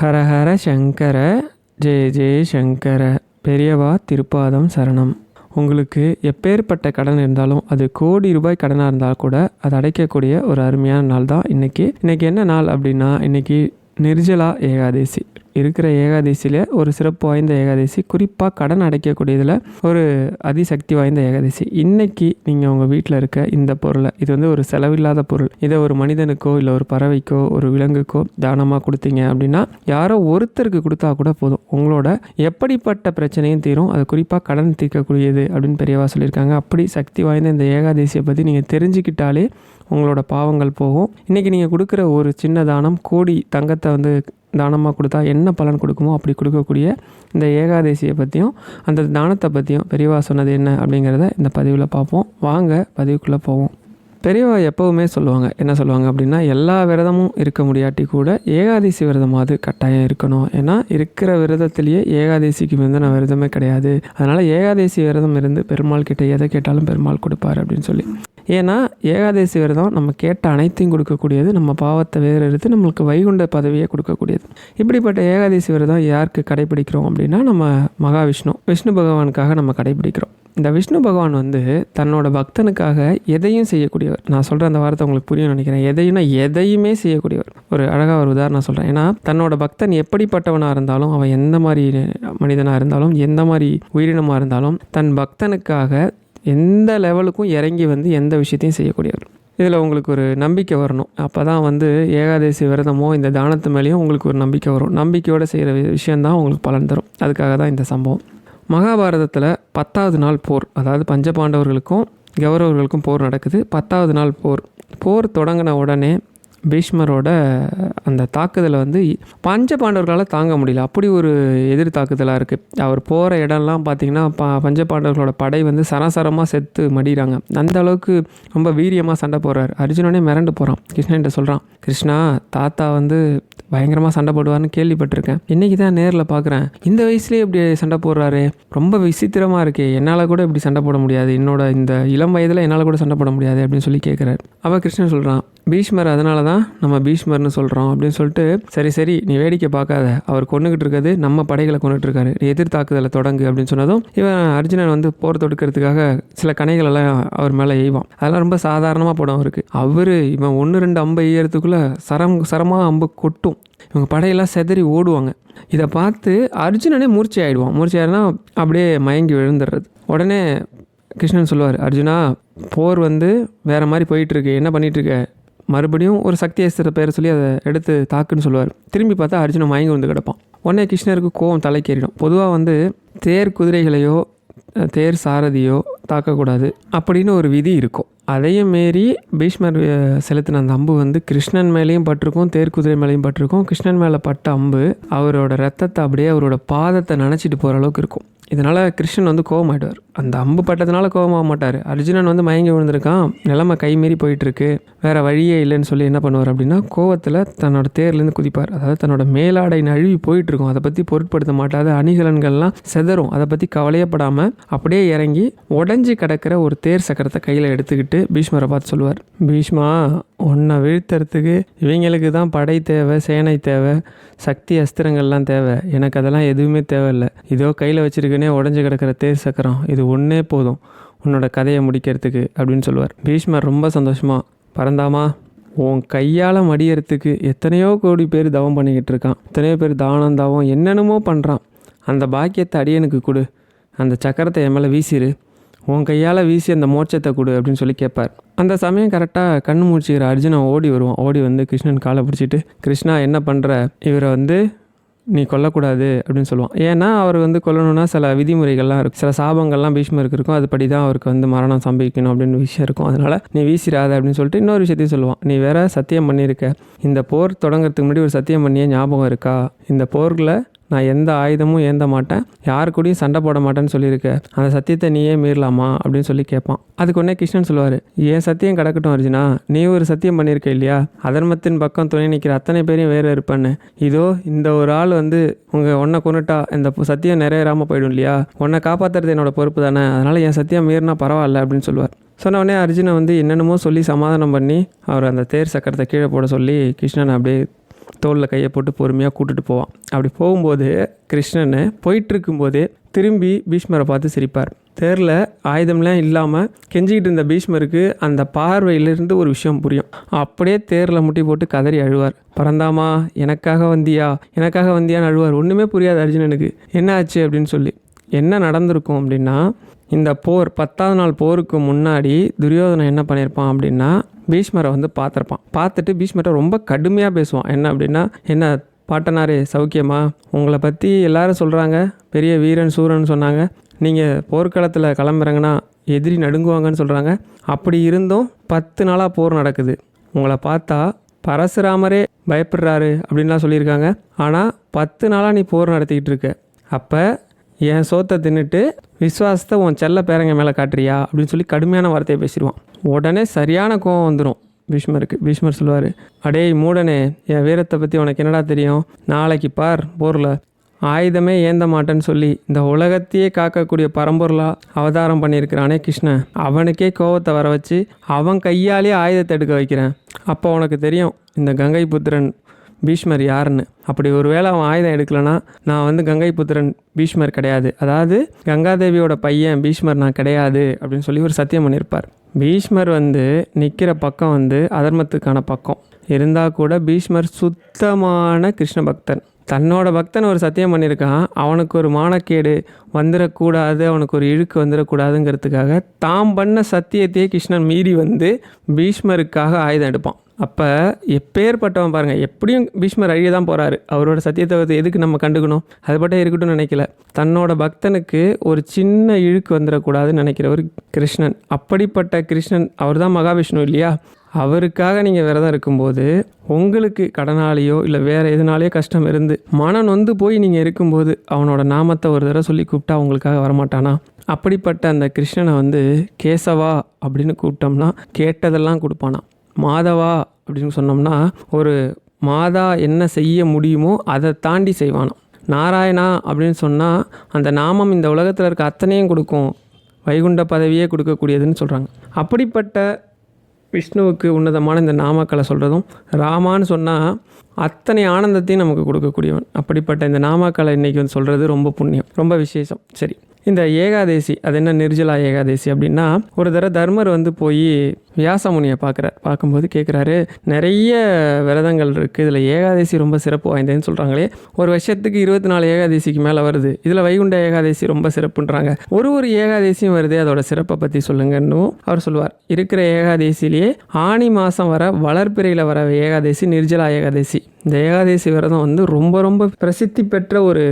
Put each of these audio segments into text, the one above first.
ஹரஹர சங்கர ஜெய ஜெய சங்கர. பெரியவா திருப்பாதம் சரணம். உங்களுக்கு எப்பேற்பட்ட கடன் இருந்தாலும் அது கோடி ரூபாய் கடனாக இருந்தால் கூட அது அடைக்கக்கூடிய ஒரு அருமையான நாள் தான் இன்றைக்கி இன்றைக்கி என்ன நாள் அப்படின்னா இன்றைக்கி நிர்ஜலா ஏகாதசி. இருக்கிற ஏகாதசியில் ஒரு சிறப்பு வாய்ந்த ஏகாதசி குறிப்பாக கடன் அடைக்கக்கூடியதில் ஒரு அதிசக்தி வாய்ந்த ஏகாதசி. இன்னைக்கு நீங்கள் உங்கள் வீட்டில் இருக்க இந்த பொருளை இது வந்து ஒரு செலவில்லாத பொருள். இதை ஒரு மனிதனுக்கோ இல்லை ஒரு பறவைக்கோ ஒரு விலங்குக்கோ தானமாக கொடுத்தீங்க அப்படின்னா யாரோ ஒருத்தருக்கு கொடுத்தா கூட போதும். உங்களோட எப்படிப்பட்ட பிரச்சனையும் தீரும். அது குறிப்பாக கடன் தீர்க்கக்கூடியது அப்படின்னு பெரியவா சொல்லியிருக்காங்க. அப்படி சக்தி வாய்ந்த இந்த ஏகாதசியை பற்றி நீங்கள் தெரிஞ்சுக்கிட்டாலே உங்களோட பாவங்கள் போகும். இன்றைக்கி நீங்கள் கொடுக்குற ஒரு சின்ன தானம் கோடி தங்கத்தை வந்து தானமாக கொடுத்தா என்ன பலன் கொடுக்குமோ அப்படி கொடுக்கக்கூடிய இந்த ஏகாதசியை பற்றியும் அந்த தானத்தை பற்றியும் பெரியவா சொன்னது என்ன அப்படிங்கிறத இந்த பதிவில் பார்ப்போம். வாங்க பதிவுக்குள்ளே போவோம். பெரியவா எப்போவுமே சொல்லுவாங்க என்ன சொல்லுவாங்க அப்படின்னா எல்லா விரதமும் இருக்க முடியாட்டி கூட ஏகாதசி விரதமாவது கட்டாயம் இருக்கணும். ஏன்னா இருக்கிற விரதத்திலேயே ஏகாதசிக்கு மிந்தின விரதமே கிடையாது. அதனால் ஏகாதசி விரதம் இருந்து பெருமாள் கிட்டே எதை கேட்டாலும் பெருமாள் கொடுப்பார் அப்படின்னு சொல்லி. ஏன்னா ஏகாதசி விரதம் நம்ம கேட்ட அனைத்தையும் கொடுக்கக்கூடியது நம்ம பாவத்தை வேறு எடுத்து நம்மளுக்கு வைகுண்ட பதவியை கொடுக்கக்கூடியது. இப்படிப்பட்ட ஏகாதசி விரதம் யாருக்கு கடைபிடிக்கிறோம் அப்படின்னா நம்ம மகாவிஷ்ணு. விஷ்ணு பகவானுக்காக நம்ம கடைபிடிக்கிறோம். இந்த விஷ்ணு பகவான் வந்து தன்னோட பக்தனுக்காக எதையும் செய்யக்கூடியவர். நான் சொல்கிற அந்த வார்த்தை உங்களுக்கு புரியும் நினைக்கிறேன். எதையும்னா எதையுமே செய்யக்கூடியவர். ஒரு அழகாக ஒரு உதாரணம் சொல்கிறேன் ஏன்னா தன்னோட பக்தன் எப்படிப்பட்டவனாக இருந்தாலும் அவன் எந்த மாதிரி மனிதனாக இருந்தாலும் எந்த மாதிரி உயிரினமாக இருந்தாலும் தன் பக்தனுக்காக எந்த லெவலுக்கும் இறங்கி வந்து எந்த விஷயத்தையும் செய்யக்கூடியவர். இதில் உங்களுக்கு ஒரு நம்பிக்கை வரணும். அப்போ தான் வந்து ஏகாதசி விரதமோ இந்த தானத்து மேலேயும் உங்களுக்கு ஒரு நம்பிக்கை வரும். நம்பிக்கையோடு செய்கிற விஷயந்தான் உங்களுக்கு பலன் தரும். அதுக்காக தான் இந்த சம்பவம். மகாபாரதத்தில் பத்தாவது நாள் போர் அதாவது பஞ்சபாண்டவர்களுக்கும் கௌரவர்களுக்கும் போர் நடக்குது. பத்தாவது நாள் போர். போர் தொடங்கின உடனே பீஷ்மரோட அந்த தாக்குதலை வந்து பஞ்ச பாண்டவர்களால் தாங்க முடியல. அப்படி ஒரு எதிர் தாக்குதலாக இருக்குது அவர் போகிற இடம்லாம் பார்த்திங்கன்னா ப பஞ்ச பாண்டவர்களோட படை வந்து சரசரமாக செத்து மடிகிறாங்க அந்த அளவுக்கு ரொம்ப வீரியமாக சண்டை போடுறாரு. அர்ஜுனனே மிரண்டு போகிறான் கிருஷ்ணன்ட்ட சொல்கிறான் கிருஷ்ணா தாத்தா வந்து பயங்கரமாக சண்டை போடுவார்னு கேள்விப்பட்டிருக்கேன். இன்றைக்கி தான் நேரில் பார்க்குறேன் இந்த வயசுலேயே இப்படி சண்டை போடுறாரு. ரொம்ப விசித்திரமாக இருக்கே. என்னால் கூட இப்படி சண்டை போட முடியாது. என்னோட இந்த இளம் வயதில் என்னால் கூட சண்டை போட முடியாது அப்படின்னு சொல்லி கேட்குறாரு அவள் கிருஷ்ணன் சொல்கிறான் பீஷ்மர் அதனால தான் நம்ம பீஷ்மர்னு சொல்கிறோம் அப்படின்னு சொல்லிட்டு சரி சரி நீ வேடிக்கை பார்க்காத. அவர் கொண்டுகிட்டு இருக்கிறது நம்ம படைகளை கொண்டுட்டு இருக்காரு நீ எதிர் தாக்குதலை தொடங்கு அப்படின்னு சொன்னதும் இவன் அர்ஜுனன் வந்து போர் தொடுக்கிறதுக்காக சில கணைகள் எல்லாம் அவர் மேலே எய்வான். அதெல்லாம் ரொம்ப சாதாரணமாக படம் அவருக்கு. அவர் இவன் ஒன்று ரெண்டு அம்பை எய்யறதுக்குள்ளே சரம் சரமாக அம்பு கொட்டும். இவங்க படையெல்லாம் செதறி ஓடுவாங்க. இதை பார்த்து அர்ஜுனனே மூர்ச்சி ஆகிடுவான் மூர்ச்சி ஆயிடுனா அப்படியே மயங்கி விழுந்துடுறது. உடனே கிருஷ்ணன் சொல்லுவார் அர்ஜுனா போர் வந்து வேறு மாதிரி போயிட்டுருக்கு என்ன பண்ணிகிட்ருக்க மறுபடியும் ஒரு சக்தி அஸ்திர பேரை சொல்லி அதை எடுத்து தாக்குன்னு சொல்லுவார். திரும்பி பார்த்தா அர்ஜுனன் மயங்கி வந்து கிடப்பான். உடனே கிருஷ்ணருக்கு கோவம் தலைக்கேறிடும். பொதுவாக வந்து தேர் குதிரைகளையோ தேர் சாரதியோ தாக்கக்கூடாது அப்படின்னு ஒரு விதி இருக்கும். அதையும் மீறி பீஷ்மர் செலுத்தின அந்த அம்பு வந்து கிருஷ்ணன் மேலேயும் பட்டிருக்கும் தேர் குதிரை மேலேயும் பட்டிருக்கும். கிருஷ்ணன் மேலே பட்ட அம்பு அவரோட ரத்தத்தை அப்படியே அவரோட பாதத்தை நினச்சிட்டு போகிற அளவுக்கு இருக்கும். இதனால் கிருஷ்ணன் வந்து கோவமாயிடுவார். அந்த அம்பு பட்டதுனால கோவமாக மாட்டார் அர்ஜுனன் வந்து மயங்கி விழுந்திருக்கான். நிலமை கை மீறி போயிட்டுருக்கு. வேறு வழியே இல்லைன்னு சொல்லி என்ன பண்ணுவார் அப்படின்னா கோவத்தில் தன்னோட தேர்லேருந்து குதிப்பார். அதாவது தன்னோட மேலாடை நழுவி போயிட்டுருக்கும். அதை பற்றி பொருட்படுத்த மாட்டாத அணிகலன்கள்லாம் செதறும். அதை பற்றி கவலையப்படாமல் அப்படியே இறங்கி உடஞ்சி கிடக்கிற ஒரு தேர் சக்கரத்தை கையில் எடுத்துக்கிட்டு பீஷ்மரை பார்த்து சொல்லுவார். பீஷ்மா உன்னை வீழ்த்துறதுக்கு இவங்களுக்கு தான் படை தேவை சேனை தேவை சக்தி அஸ்திரங்கள்லாம் தேவை. எனக்கு அதெல்லாம் எதுவுமே தேவையில்லை. இதோ கையில் வச்சுருக்கனே உடஞ்சி கிடக்கிற தேர் சக்கரம். இது ஒன்றே போதும். உன்னோட கதையை முடிக்கிறதுக்கு அப்படின்னு சொல்லுவார். பீஷ்மர் ரொம்ப சந்தோஷமாக பறந்தாமா உன் கையால் மடியறதுக்கு எத்தனையோ கோடி பேர் தவம் பண்ணிக்கிட்டு இருக்கான். எத்தனையோ பேர் தானம் தவம் என்னென்னமோ பண்ணுறான் அந்த பாக்கியத்தை அடியனுக்கு கொடு. அந்த சக்கரத்தை என் மேலே வீசிடு உன் கையால் வீசி அந்த மோட்சத்தை கொடு அப்படின்னு சொல்லி கேட்பார் அந்த சமயம் கரெக்டாக கண்ணு முடிச்சுக்கிற அர்ஜுனன் ஓடி வருவான். ஓடி வந்து கிருஷ்ணன் காலை பிடிச்சிட்டு கிருஷ்ணா என்ன பண்ணுற இவரை வந்து நீ கொல்லக்கூடாது அப்படின்னு சொல்லுவான். ஏன்னா அவர் வந்து கொல்லணும்னா சில விதிமுறைகள்லாம் இருக்கும் சில சாபங்கள்லாம் பீஷ்மருக்கு இருக்கும் அதுபடி தான் அவருக்கு வந்து மரணம் சம்பவிக்கணும் அப்படின்னு விஷயம் இருக்கும். அதனால் நீ வீசிடாத அப்படின்னு சொல்லிட்டு இன்னொரு விஷயத்தையும் சொல்லுவான். நீ வேற சத்தியம் பண்ணியிருக்க. இந்த போர் தொடங்குறதுக்கு முன்னாடி ஒரு சத்தியம் பண்ணியே ஞாபகம் இருக்கா? இந்த போரில் நான் எந்த ஆயுதமும் ஏந்த மாட்டேன். யாரு கூடயும் சண்டை போட மாட்டேன்னு சொல்லியிருக்க. அந்த சத்தியத்தை நீயே மீறலாமா? அப்படின்னு சொல்லி கேட்பான். அதுக்கு உடனே கிருஷ்ணன் சொல்லுவார் என் சத்தியம் கிடக்கட்டும் அர்ஜுனா. நீ ஒரு சத்தியம் பண்ணியிருக்க இல்லையா? அதர்மத்தின் பக்கம் துணை நிற்கிற அத்தனை பேரையும் வேறு இருப்பேன்னு இதோ இந்த ஒரு ஆள் வந்து உங்கள் ஒன்றை கொண்டுட்டா இந்த சத்தியம் நிறைவேறாமல் போயிடும் இல்லையா? உன்னை காப்பாற்றுறது என்னோட பொறுப்பு தானே. அதனால் என் சத்தியம் மீறினா பரவாயில்ல அப்படின்னு சொல்லுவார். சொன்ன உடனே அர்ஜுனை வந்து என்னென்னமோ சொல்லி சமாதானம் பண்ணி அவர் அந்த தேர் சக்கரத்தை கீழே போட சொல்லி கிருஷ்ணனை அப்படியே தோளில் கையை போட்டு பொறுமையாக கூட்டுட்டு போவான் அப்படி போகும்போது கிருஷ்ணன் போயிட்டு இருக்கும்போதே திரும்பி பீஷ்மரை பார்த்து சிரிப்பார். தேரில் ஆயுதம்லாம் இல்லாமல் கெஞ்சிக்கிட்டு இருந்த பீஷ்மருக்கு அந்த பார்வையிலிருந்து ஒரு விஷயம் புரியும். அப்படியே தேரில் முட்டி போட்டு கதறி அழுவார். பறந்தாமா எனக்காக வந்தியா? எனக்காக வந்தியான்னு அழுவார். ஒன்றுமே புரியாது அர்ஜுனனுக்கு. என்ன ஆச்சு அப்படின்னு சொல்லி. என்ன நடந்திருக்கும் அப்படின்னா இந்த போர் பத்தாவது நாள் போருக்கு முன்னாடி துரியோதனன் என்ன பண்ணியிருப்பான் அப்படின்னா பீஷ்மரை வந்து பார்த்துருப்பான். பார்த்துட்டு பீஷ்மரை ரொம்ப கடுமையாக பேசுவான். என்ன அப்படின்னா என்ன பாட்டனாரே சௌக்கியமா உங்களை பற்றி எல்லாரும் சொல்கிறாங்க பெரிய வீரன் சூரன் சொன்னாங்க. நீங்கள் போர்க்களத்தில் கிளம்புறங்கன்னா எதிரி நடுங்குவாங்கன்னு சொல்கிறாங்க அப்படி இருந்தும் பத்து நாளாக போர் நடக்குது. உங்களை பார்த்தா பரசுராமரே பயப்படுறாரு அப்படின்லாம் சொல்லியிருக்காங்க. ஆனால் பத்து நாளாக நீ போர் நடத்திக்கிட்டு இருக்க. அப்போ என் சோத்தை தின்னுட்டு விஸ்வாசத்தை உன் செல்ல பேரங்க மேலே காட்டுறியா? அப்படின்னு சொல்லி கடுமையான வார்த்தையை பேசிடுவான். உடனே சரியான கோவம் வந்துடும் பீஷ்மருக்கு. பீஷ்மர் சொல்லுவார் அடேய் மூடனே என் வீரத்தை பற்றி உனக்கு என்னடா தெரியும்? நாளைக்கு பார் போரில். ஆயுதமே ஏந்த மாட்டேன்னு சொல்லி இந்த உலகத்தையே காக்கக்கூடிய பரம்பொருளாக அவதாரம் பண்ணியிருக்கிறானே கிருஷ்ணன். அவனுக்கே கோவத்தை வர வச்சு அவன் கையாலே ஆயுதத்தை எடுக்க வைக்கிறேன். அப்போ உனக்கு தெரியும் இந்த கங்கை புத்திரன் பீஷ்மர் யாருன்னு. அப்படி ஒருவேளை அவன் ஆயுதம் எடுக்கலனா நான் வந்து கங்கை புத்திரன் பீஷ்மர் கிடையாது. அதாவது கங்காதேவியோட பையன் பீஷ்மர் நான் கிடையாது அப்படின்னு சொல்லி ஒரு சத்தியம் பண்ணியிருப்பார். பீஷ்மர் வந்து நிற்கிற பக்கம் வந்து அதர்மத்துக்கான பக்கம். இருந்தால் கூட பீஷ்மர் சுத்தமான கிருஷ்ண பக்தன். தன்னோட பக்தன் ஒரு சத்தியம் பண்ணியிருக்கான். அவனுக்கு ஒரு மானக்கேடு வந்துடக்கூடாது அவனுக்கு ஒரு இழுக்கு வந்துடக்கூடாதுங்கிறதுக்காக தாம் பண்ண சத்தியத்தையே கிருஷ்ணன் மீறி வந்து பீஷ்மருக்காக ஆயுதம் எடுப்பான். அப்போ எப்பேற்பட்டவன் பாருங்கள் எப்படியும் பீஷ்மர் அழிய தான் போகிறாரு அவரோட சத்தியத்தை எதுக்கு நம்ம கண்டுக்கணும்? அது பட்டே இருக்கட்டும்னு நினைக்கல. தன்னோட பக்தனுக்கு ஒரு சின்ன இழுக்கு வந்துடக்கூடாதுன்னு நினைக்கிறவர் கிருஷ்ணன். அப்படிப்பட்ட கிருஷ்ணன் அவர் தான் மகாவிஷ்ணு இல்லையா? அவருக்காக நீங்கள் விரதம் இருக்கும்போது உங்களுக்கு கடனாலேயோ இல்லை வேறு எதுனாலேயோ கஷ்டம் இருந்து மனம் நொந்து போய் நீங்கள் இருக்கும்போது அவனோட நாமத்தை ஒரு தடவை சொல்லி கூப்பிட்டா உங்களுக்காக வரமாட்டானா? அப்படிப்பட்ட அந்த கிருஷ்ணனை வந்து கேசவா அப்படின்னு கூப்பிட்டோம்னா கேட்டதெல்லாம் கொடுப்பானா மாதவா அப்படின்னு சொன்னோம்னா ஒரு மாதா என்ன செய்ய முடியுமோ அதை தாண்டி செய்வானாம். நாராயணா அப்படின்னு சொன்னால் அந்த நாமம் இந்த உலகத்தில் இருக்க அத்தனையும் கொடுக்கும். வைகுண்ட பதவியே கொடுக்கக்கூடியதுன்னு சொல்கிறாங்க அப்படிப்பட்ட விஷ்ணுவுக்கு உன்னதமான இந்த நாமக்களை சொல்கிறதும் ராமான்னு சொன்னால் அத்தனை ஆனந்தத்தையும் நமக்கு கொடுக்கக்கூடியவன். அப்படிப்பட்ட இந்த நாமக்களை இன்றைக்கி வந்து சொல்கிறது ரொம்ப புண்ணியம். ரொம்ப விசேஷம். சரி. இந்த ஏகாதேசி அது என்ன நிர்ஜலா ஏகாதேசி அப்படின்னா ஒரு தடவை தர்மர் வந்து போய் வியாசமுனியை பார்க்குறார். பார்க்கும்போது கேட்குறாரு நிறைய விரதங்கள் இருக்குது இதில் ஏகாதேசி ரொம்ப சிறப்பு வாய்ந்ததுன்னு சொல்கிறாங்களே ஒரு வருஷத்துக்கு இருபத்தி நாலு ஏகாதேசிக்கு மேலே வருது இதில் வைகுண்ட ஏகாதேசி ரொம்ப சிறப்புன்றாங்க. ஒரு ஒரு ஏகாதேசியும் வருது அதோட சிறப்பை பற்றி சொல்லுங்கன்னு அவர் சொல்லுவார். இருக்கிற ஏகாதேசிலேயே ஆனி மாதம் வர வளர்ப்பிறையில் வர ஏகாதேசி நிர்ஜலா ஏகாதேசி. இந்த ஏகாதேசி விரதம் வந்து ரொம்ப ரொம்ப பிரசித்தி பெற்ற ஒரு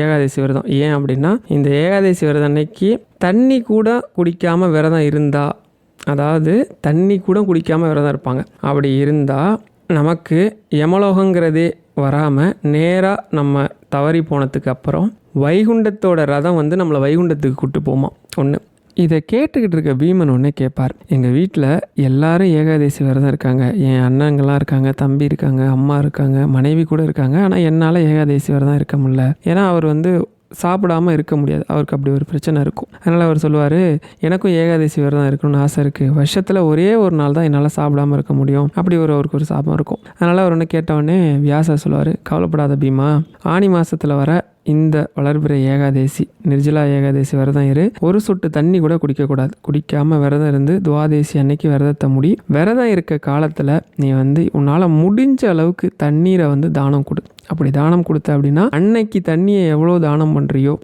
ஏகாதசி விரதம். ஏன் அப்படின்னா இந்த ஏகாதசி விரதம் அன்னைக்கு தண்ணி கூட குடிக்காமல் விரதம் இருந்தால் அதாவது தண்ணி கூட குடிக்காமல் விரதம் இருப்பாங்க. அப்படி இருந்தால் நமக்கு யமலோகங்கிறதே வராமல் நேராக நம்ம தவறி போனதுக்கு அப்புறம் வைகுண்டத்தோட ரதம் வந்து நம்மளை வைகுண்டத்துக்கு கூப்பிட்டு போமா. ஒன்று இதை கேட்டுக்கிட்டு இருக்க பீமன் ஒன்றே கேட்பார் எங்கள் வீட்டில் எல்லாரும் ஏகாதசி விரதம் இருக்காங்க. என் அண்ணங்கள்லாம் இருக்காங்க தம்பி இருக்காங்க அம்மா இருக்காங்க மனைவி கூட இருக்காங்க. ஆனால் என்னால் ஏகாதசி விரதம் இருக்க முடியல. ஏன்னா அவர் வந்து சாப்பிடாம இருக்க முடியாது. அவருக்கு அப்படி ஒரு பிரச்சனை இருக்கும். அதனால் அவர் சொல்லுவார் எனக்கும் ஏகாதசி விரதம் இருக்கணும்னு ஆசை இருக்குது வருஷத்தில் ஒரே ஒரு நாள் தான் என்னால் சாப்பிடாம இருக்க முடியும். அப்படி ஒரு அவருக்கு ஒரு சாபம் இருக்கும். அதனால் அவர் ஒன்று கேட்டவுடனே வியாசர் சொல்லுவார் கவலைப்படாத பீமா. ஆனி மாதத்தில் வர இந்த வளர்பிற ஏகாதேசி நிர்ஜலா ஏகாதேசி விரதம் இரு. ஒரு சொட்டு தண்ணி கூட குடிக்கக்கூடாது குடிக்காமல் விரதம் இருந்து துவாதேசி அன்னைக்கு விரதத்தை முடி. விரதம் இருக்க காலத்தில் நீ வந்து உன்னால் முடிஞ்ச அளவுக்கு தண்ணீரை வந்து தானம் கொடு. அப்படி தானம் கொடுத்த அப்படின்னா அன்னைக்கு தண்ணியை எவ்வளோ தானம் பண்ணுறியோ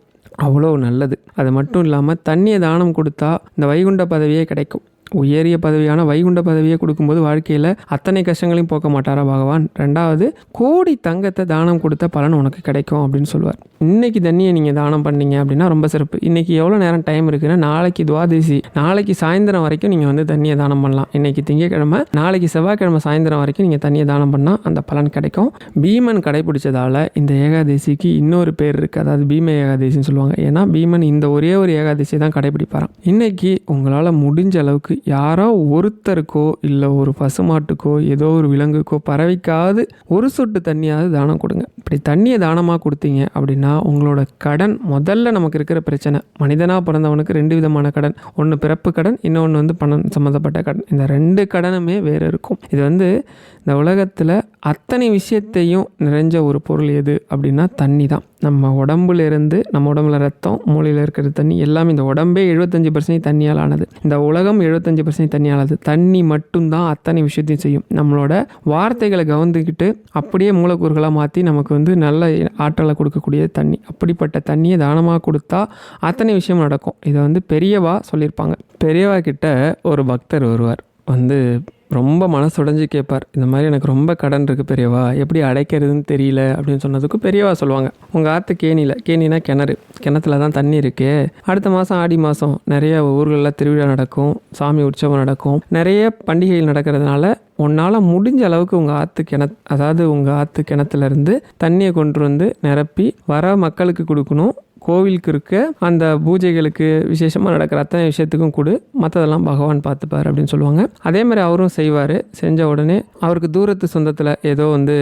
அவ்வளோ நல்லது. அது மட்டும் இல்லாமல் தண்ணியை தானம் கொடுத்தா இந்த வைகுண்ட பதவியே கிடைக்கும். உயரிய பதவியான வைகுண்ட பதவியை கொடுக்கும்போது வாழ்க்கையில் அத்தனை கஷ்டங்களையும் போக்க மாட்டாரா பகவான்? ரெண்டாவது கோடி தங்கத்தை தானம் கொடுத்த பலன் உனக்கு கிடைக்கும் அப்படின்னு சொல்லுவார் இன்னைக்கு தண்ணியை நீங்கள் தானம் பண்ணீங்க அப்படின்னா ரொம்ப சிறப்பு. இன்னைக்கு எவ்வளோ நேரம் டைம் இருக்குன்னா நாளைக்கு துவாதசி நாளைக்கு சாயந்தரம் வரைக்கும் நீங்கள் வந்து தண்ணியை தானம் பண்ணலாம். இன்னைக்கு திங்கக்கிழமை நாளைக்கு செவ்வாய்க்கிழமை சாயந்தரம் வரைக்கும் நீங்கள் தண்ணியை தானம் பண்ணால் அந்த பலன் கிடைக்கும். பீமன் கடைபிடிச்சதால இந்த ஏகாதசிக்கு இன்னொரு பேர் இருக்குது அதாவது பீம ஏகாதசின்னு சொல்லுவாங்க. ஏன்னா பீமன் இந்த ஒரே ஒரு ஏகாதசி தான் கடைபிடிப்பாராம். இன்னைக்கு உங்களால் முடிஞ்ச அளவுக்கு யாரோ ஒருத்தருக்கோ இல்லை ஒரு பசுமாட்டுக்கோ ஏதோ ஒரு விலங்குக்கோ பறவைக்காவது ஒரு சொட்டு தண்ணியாவது தானம் கொடுங்க. இப்படி தண்ணியை தானமாக கொடுத்தீங்க அப்படின்னா உங்களோட கடன் முதல்ல நமக்கு இருக்கிற பிரச்சனை மனிதனாக பிறந்தவனுக்கு ரெண்டு விதமான கடன் ஒன்று பிறப்பு கடன் இன்னொன்று வந்து பணம் சம்மந்தப்பட்ட கடன். இந்த ரெண்டு கடனுமே வேறு இருக்கும். இது வந்து இந்த உலகத்தில் அத்தனை விஷயத்தையும் நிறைஞ்ச ஒரு பொருள் எது அப்படின்னா தண்ணி தான் நம்ம உடம்புல இருந்து நம்ம உடம்புல ரத்தம் மூளையில் இருக்கிற தண்ணி எல்லாமே இந்த உடம்பே எழுபத்தஞ்சு பர்சன்ட் தண்ணியால் ஆனது. இந்த உலகம் எழுபத்தஞ்சு பர்சன்ட் தண்ணியானது தண்ணி மட்டும்தான் அத்தனை விஷயத்தையும் செய்யும். நம்மளோட வார்த்தைகளை கவர்ந்துக்கிட்டு அப்படியே மூலக்கூறுகளாக மாற்றி நமக்கு வந்து நல்ல ஆற்றலை கொடுக்கக்கூடிய தண்ணி. அப்படிப்பட்ட தண்ணியை தானமாக கொடுத்தா அத்தனை விஷயம் நடக்கும். இதை வந்து பெரியவா சொல்லியிருப்பாங்க. பெரியவா கிட்ட ஒரு பக்தர் வருவார் வந்து ரொம்ப மனசுடைஞ்சு கேட்பார் இந்த மாதிரி எனக்கு ரொம்ப கடன் இருக்குது பெரியவா எப்படி அடைக்கிறதுன்னு தெரியல? அப்படின்னு சொன்னதுக்கு பெரியவா சொல்லுவாங்க. உங்கள் ஆற்று கேணியில் கேணினா கிணறு கிணத்துல தான் தண்ணி இருக்கே. அடுத்த மாதம் ஆடி மாதம் நிறைய ஊர்களில் திருவிழா நடக்கும் சாமி உற்சவம் நடக்கும். நிறைய பண்டிகைகள் நடக்கிறதுனால உன்னால் முடிஞ்ச அளவுக்கு உங்கள் ஆற்று கிணத் அதாவது உங்கள் ஆற்று கிணத்துலேருந்து தண்ணியை கொண்டு வந்து நிரப்பி வர மக்களுக்கு கொடுக்கணும். கோவிலுக்கு இருக்க அந்த பூஜைகளுக்கு விசேஷமாக நடக்கிற அத்தனை விஷயத்துக்கும் கொடு. மற்றதெல்லாம் பகவான் பார்த்துப்பார் அப்படின்னு சொல்லுவாங்க. அதே மாதிரி அவரும் செய்வார். செஞ்ச உடனே அவருக்கு தூரத்து சொந்தத்தில் ஏதோ வந்து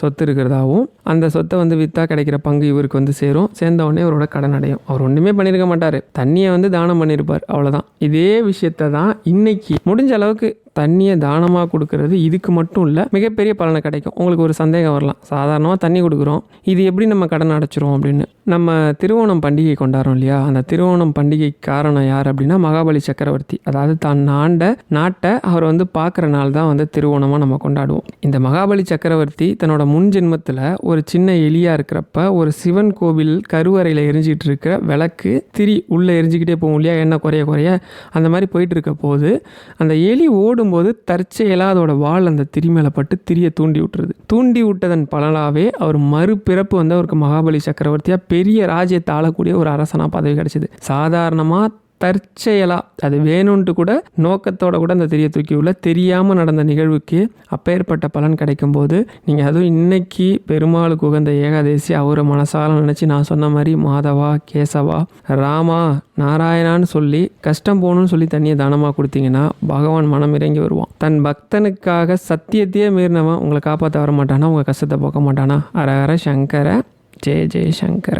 சொத்து இருக்கிறதாவும் அந்த சொத்தை வந்து விற்றா கிடைக்கிற பங்கு இவருக்கு வந்து சேரும். சேர்ந்த உடனே அவரோட கடன் அடையும். அவர் ஒன்றுமே பண்ணியிருக்க மாட்டார். தண்ணியை வந்து தானம் பண்ணியிருப்பார் அவ்வளோதான் இதே விஷயத்தை தான் இன்னைக்கு முடிஞ்ச அளவுக்கு தண்ணியை தானமாக கொடுக்கறது? இதுக்கு மட்டும் இல்லை மிகப்பெரிய பலனை கிடைக்கும். உங்களுக்கு ஒரு சந்தேகம் வரலாம். சாதாரணமாக தண்ணி கொடுக்குறோம். இது எப்படி நம்ம கடன் அடைச்சிரும் அப்படின்னு. நம்ம திருவோணம் பண்டிகை கொண்டாடுறோம் இல்லையா? அந்த திருவோணம் பண்டிகை காரணம் யார் அப்படின்னா மகாபலி சக்கரவர்த்தி. அதாவது தான் ஆண்ட நாட்டை அவர் வந்து பார்க்குற நாள் தான் வந்து திருவோணமாக நம்ம கொண்டாடுவோம். இந்த மகாபலி சக்கரவர்த்தி தன்னோட முன் ஜென்மத்தில் ஒரு சின்ன எலியாக இருக்கிறப்ப ஒரு சிவன் கோவில் கருவறையில் எரிஞ்சிக்கிட்டு இருக்கிற விளக்கு திரி உள்ளே எரிஞ்சிக்கிட்டே போகும் இல்லையா? எண்ணெய் குறைய குறைய. அந்த மாதிரி போயிட்டு இருக்க போது அந்த எலி ஓடு ஓடும்போது தற்செயலாக அதோட வால் அந்த திரி மேலே பட்டு திரிய தூண்டி விட்டுருது. தூண்டி விட்டதன் பலனாகவே அவர் மறுபிறப்பு வந்து அவருக்கு மகாபலி சக்கரவர்த்தியாக பெரிய ராஜ்யத்தை ஆளக்கூடிய ஒரு அரசனாக பதவி கிடைச்சிது. சாதாரணமாக தற்செயலாக அது வேணும்ன்ட்டு கூட நோக்கத்தோட கூட அந்த தெரிய தூக்கி உள்ள தெரியாமல் நடந்த நிகழ்வுக்கு அப்பேற்பட்ட பலன் கிடைக்கும் போது நீங்கள் அதுவும் இன்னைக்கு பெருமாளுக்கு உகந்த ஏகாதேசி அவரை மனசால நினச்சி நான் சொன்ன மாதிரி மாதவா கேசவா ராமா நாராயணான்னு சொல்லி கஷ்டம் போகணும்னு சொல்லி தண்ணியை தானமாக கொடுத்தீங்கன்னா பகவான் மனம் இறங்கி வருவான். தன் பக்தனுக்காக சத்தியத்தையே மீறினவன் உங்களை காப்பாற்ற வர மாட்டானா? உங்கள் கஷ்டத்தை போக்க மாட்டானா? அரஹர சங்கர ஜெய ஜெய சங்கர.